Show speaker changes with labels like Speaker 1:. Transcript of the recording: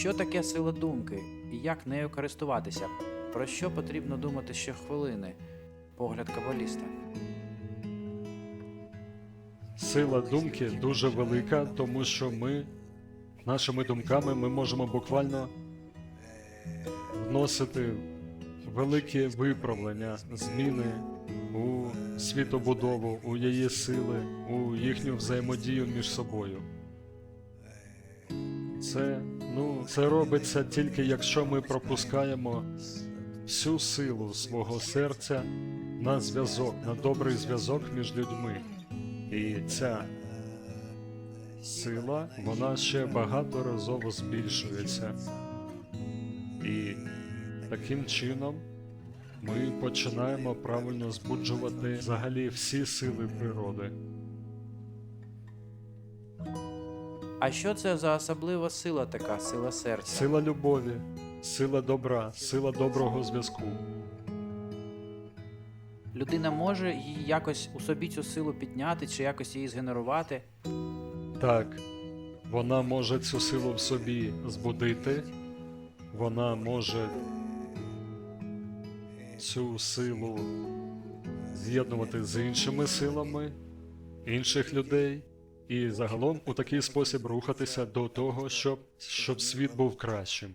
Speaker 1: Що таке сила думки і як нею користуватися? Про що потрібно думати щохвилини? Погляд кабаліста.
Speaker 2: Сила думки дуже велика, тому що ми нашими думками ми можемо буквально вносити великі виправлення, зміни у світобудову, у її сили, у їхню взаємодію між собою. Це, ну, це робиться тільки якщо ми пропускаємо всю силу свого серця на зв'язок, на добрий зв'язок між людьми. І ця сила, вона ще багаторазово збільшується. І таким чином ми починаємо правильно збуджувати взагалі всі сили природи.
Speaker 1: А що це за особлива сила така, сила серця?
Speaker 2: Сила любові, сила добра, сила доброго зв'язку.
Speaker 1: Людина може її якось у собі цю силу підняти чи якось її згенерувати?
Speaker 2: Так, вона може цю силу в собі збудити, вона може цю силу з'єднувати з іншими силами інших людей, і загалом у такий спосіб рухатися до того, щоб, щоб світ був кращим.